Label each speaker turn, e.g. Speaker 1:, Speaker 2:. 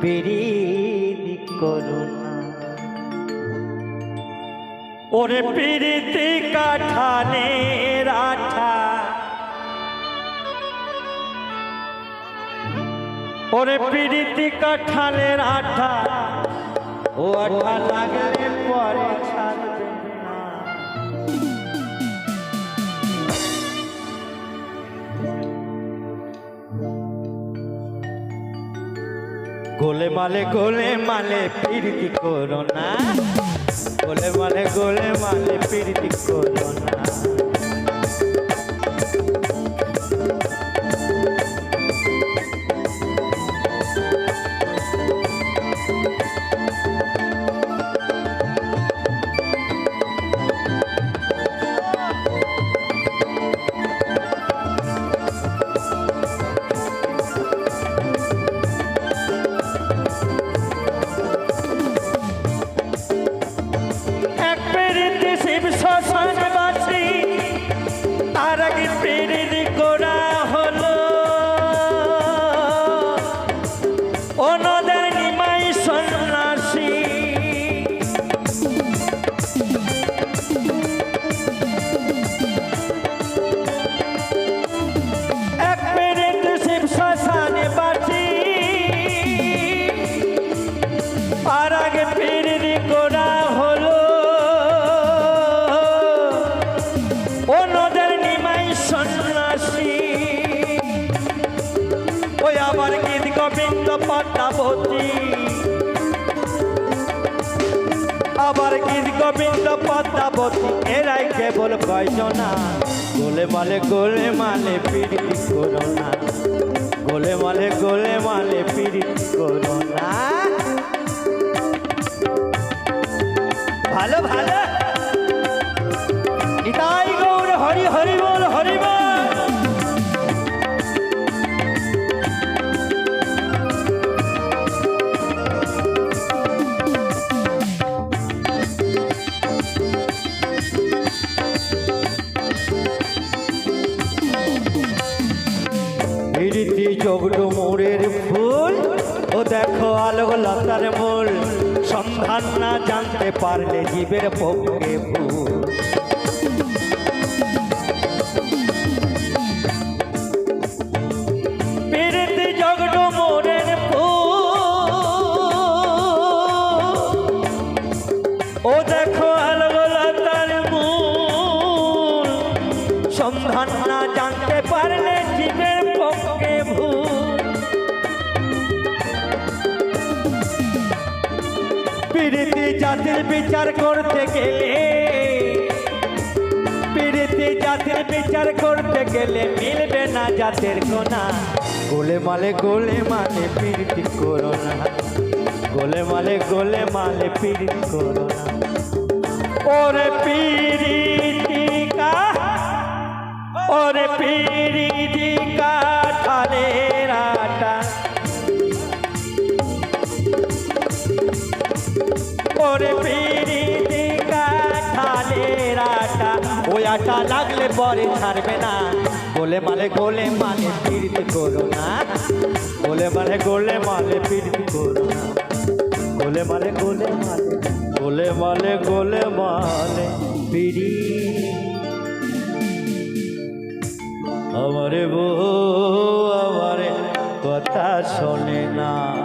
Speaker 1: পিরিতি করুণা ওরে পিরিতি কাঠানে রাঠা ওরে পিরিতি কাঠানের আঠা। ও আঠা লাগলে পরে ছাড়বে গোলে মালে গোলে মালে পিরিতি করো না। গোলে মালে গোলে মালে পিরিতি করো না। তার আগে পেরিতি করা হলো। অনদের নিমাই সন্ন্যাসী। এক পেরিতে শিব শ্মশানে বাসি আর আগে পিরিতি করা হলো। ও আবার গীত গোবিন্দ পদ্মাবতী, এরাই কেবল কয়জনা গোলে মালে গোলে মালে পিরিতি করো গোলে মালে গোলে মালে পিরিতি করো ভালো ভালো। নিতাই গৌর, হরি হরি বল হরি বল। প্রীতি জগড মোড়ের ফুল। ও দেখো আলোক লতার মূল। সন্ধান না জানতে পারলে জীবের পক্ষে ভুল। ও দেখো সন্ধান না জানতে পারলে জীবের পক্ষে প্রীতি জাতির বিচার করতে গেলে, পিড়িতে জাতির বিচার করতে গেলে মিলবে না জাতের কোনা গোলে মালে গোলে মালে পিড়িতি করো না। গোলে মালে গোলে মালে পিড়িত করো না। ওরে পীড়িতিকা ওরে পীড়িতিকা ঠালের আটা। ওই আটা লাগলে পরে ছাড়বে না। গোলে মালে গোলে মালে পীড়িতি করো না। গোলে মালে গোলে মালে পীড়িতি করো না। গোলে মালে গোলে মালে গোলে মালে গোলে মালে পিড়ি আমারে বউ, আমারে কথা শোনে না।